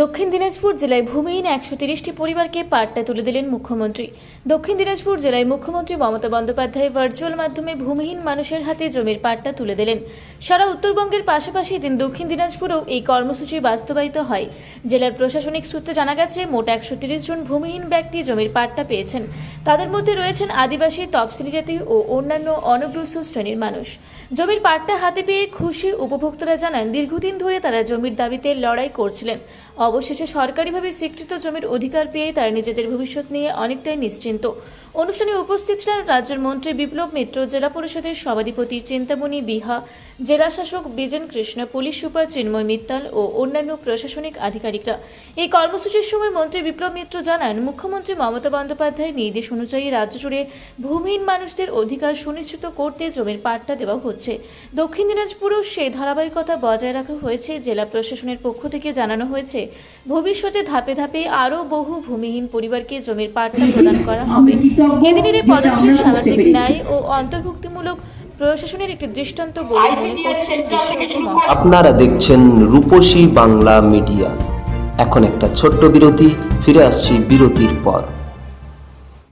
দক্ষিণ দিনাজপুর জেলায় ভূমিহীন একশো তিরিশটি পরিবারকে পাট্টা তুলে দিলেন মুখ্যমন্ত্রী। দক্ষিণ দিনাজপুর জেলায় মুখ্যমন্ত্রী মমতা বন্দ্যোপাধ্যায় ভার্চুয়াল মাধ্যমে ভূমিহীন মানুষের হাতে জমির পাট্টা তুলে দিলেন। সারা উত্তরবঙ্গের পাশাপাশি দিন দক্ষিণ দিনাজপুরেও এই কর্মসূচি বাস্তবায়িত হয়। জেলার প্রশাসনিক সূত্রে জানা গেছে, মোট একশো তিরিশ জন ভূমিহীন ব্যক্তি জমির পাট্টা পেয়েছেন। তাদের মধ্যে রয়েছেন আদিবাসী তফসিলি জাতি ও অন্যান্য অনগ্রস্ত শ্রেণির মানুষ। জমির পাট্টা হাতে পেয়ে খুশি উপভোক্তারা জানান, দীর্ঘদিন ধরে তারা জমির দাবিতে লড়াই করছিলেন। অবশেষে সরকারিভাবে স্বীকৃত জমির অধিকার পেয়ে তারা নিজেদের ভবিষ্যৎ নিয়ে অনেকটাই নিশ্চিন্ত। অনুষ্ঠানে উপস্থিত ছিলেন রাজ্যের মন্ত্রী বিপ্লব মিত্র, জেলা পরিষদের সভাধিপতি চিন্তামণি বিহা, জেলা শাসক বিজন কৃষ্ণ, পুলিশ সুপার চিন্ময় মিত্তাল ও অন্যান্য প্রশাসনিক আধিকারিকরা। এই কর্মসূচির সময় মন্ত্রী বিপ্লব মিত্র জানান, মুখ্যমন্ত্রী মমতা বন্দ্যোপাধ্যায়ের নির্দেশ অনুযায়ী রাজ্য জুড়ে ভূমিহীন মানুষদের অধিকার সুনিশ্চিত করতে জমির পাট্টা দেওয়া হচ্ছে। দক্ষিণ দিনাজপুরেও সেই ধারাবাহিকতা বজায় রাখা হয়েছে, জেলা প্রশাসনের পক্ষ থেকে জানানো হয়েছে। ভবিষ্যতে ধাপে ধাপে আরও বহু ভূমিহীন পরিবারকে জমির পাট্টা প্রদান করা হবে। এদিনের এই পদক্ষেপ সামাজিক ন্যায় ও অন্তর্ভুক্তিমূলক প্রশাসনের একটি দৃষ্টান্ত বলে মনে করছেন আপনারা দেখছেন রূপসী বাংলা মিডিয়া। এখন একটা ছোট্ট বিরতি ফিরে আসছি বিরতির পর।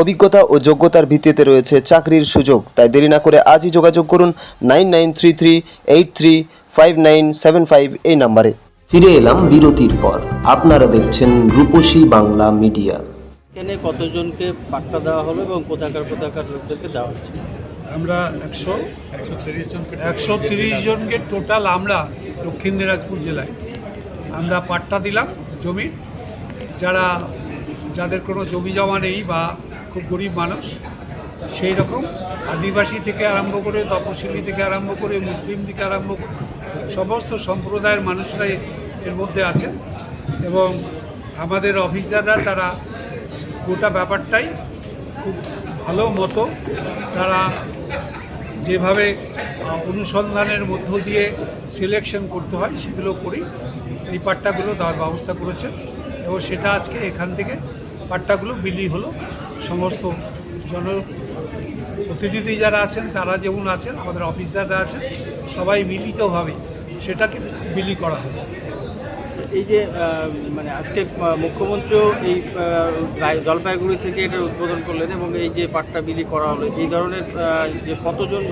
অভিজ্ঞতা ও যোগ্যতার ভিত্তিতে রয়েছে চাকরির সুযোগ। তাই দেরি না করে আজই যোগাযোগ করুন nine nine three three eight three five nine seven five এই নাম্বারে। ফিরে এলাম বিরতির পর। আপনারা দেখছেন রূপসী বাংলা মিডিয়া। এখানে কতজনকে পাট্টা দেওয়া হলো এবং কোথাকার কোথাকার লোকদেরকে দেওয়া হচ্ছে? আমরা একশো একশো তিরিশ জনকে টোটাল আমরা দক্ষিণ দিনাজপুর জেলায়। আমরা পাট্টা দিলাম জমি। যারা যাদের কোনো জমি জমা নেই বা খুব গরিব মানুষ, সেই রকম। আদিবাসী থেকে আরম্ভ করে তপশিলি থেকে আরম্ভ করে মুসলিম থেকে আরম্ভ সমস্ত সম্প্রদায়ের মানুষরাই এর মধ্যে আছেন এবং আমাদের অফিসাররা তারা গোটা ব্যাপারটাই খুব ভালো মতো তারা যেভাবে অনুসন্ধানের মধ্য দিয়ে সিলেকশন করতে হয় সেগুলো করি এই পাট্টাগুলো দেওয়ার ব্যবস্থা করেছে এবং সেটা আজকে এখান থেকে পাট্টাগুলো বিলি হলো। সমস্ত জন প্রতিনিধি যারা আছেন তারা যেমন আছেন আমাদের অফিসাররা আছেন সবাই মিলিতভাবে সেটাকে বিলি করা হলো এই যে মানে আজকে মুখ্যমন্ত্রীও এই জলপাইগুড়ি থেকে এটার উদ্বোধন করলেন এবং এই যে পাট্টা বিলি করা হলো এই ধরনের যে কতজন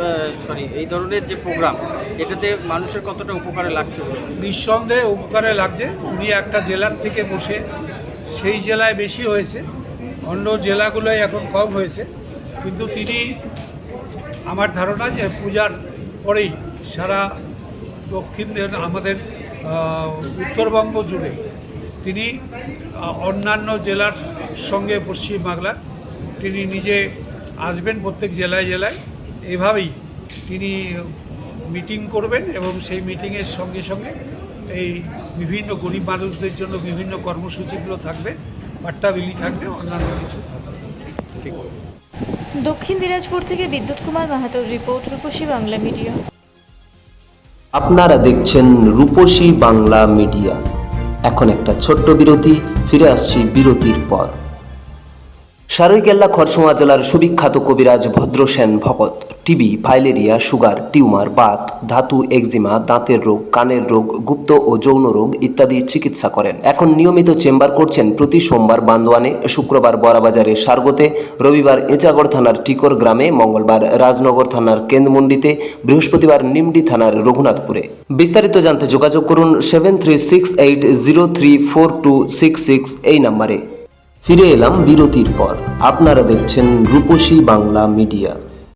সরি এই ধরনের যে প্রোগ্রাম এটাতে মানুষের কতটা উপকারে লাগছে নিঃসন্দেহে উপকারে লাগছে। উনি একটা জেলার থেকে বসে সেই জেলায় বেশি হয়েছে। অন্য জেলাগুলোয় এখন কম হয়েছে। কিন্তু তিনি আমার ধারণা যে পূজার পরেই সারা দক্ষিণ আমাদের উত্তরবঙ্গ জুড়ে তিনি অন্যান্য জেলার সঙ্গে পশ্চিমবাংলার তিনি নিজে আসবেন প্রত্যেক জেলায় জেলায়। এভাবেই তিনি মিটিং করবেন এবং সেই মিটিংয়ের সঙ্গে সঙ্গে এই বিভিন্ন গরিব মানুষদের জন্য বিভিন্ন কর্মসূচিগুলো থাকবে। পাট্টা বিলি থাকবে অন্যান্য কিছু ঠিক। দক্ষিণ দিনাজপুর থেকে বিদ্যুৎ কুমার মাহাতোর রিপোর্ট রূপসী বাংলা মিডিয়া। আপনারা দেখছেন রূপসী বাংলা মিডিয়া। এখন একটা ছোট্ট বিরতি ফিরে আসছি বিরতির পর। সারৈকেল্লা খরসোয়া জেলার সুবিখ্যাত কবিরাজ Bhadrasen Bhagat TB filaria sugar tumour Baat ধাতু একজিমা দাঁতের রোগ কানের রোগ গুপ্ত ও যৌন রোগ ইত্যাদি চিকিৎসা করেন। এখন নিয়মিত চেম্বার করছেন প্রতি সোমবার বান্দোয়ানে, শুক্রবার বড়াবাজারে সারগোতে, রবিবার এঁচাগড় থানার টিকর গ্রামে, মঙ্গলবার রাজনগর থানার কেন্দ্রমন্ডিতে বৃহস্পতিবার নিমডি থানার রঘুনাথপুরে। বিস্তারিত জানতে যোগাযোগ করুন সেভেন এই নাম্বারে। ফিরে এলাম বিরতির পর। আপনারা দেখছেন রূপসী বাংলা মিডিয়া।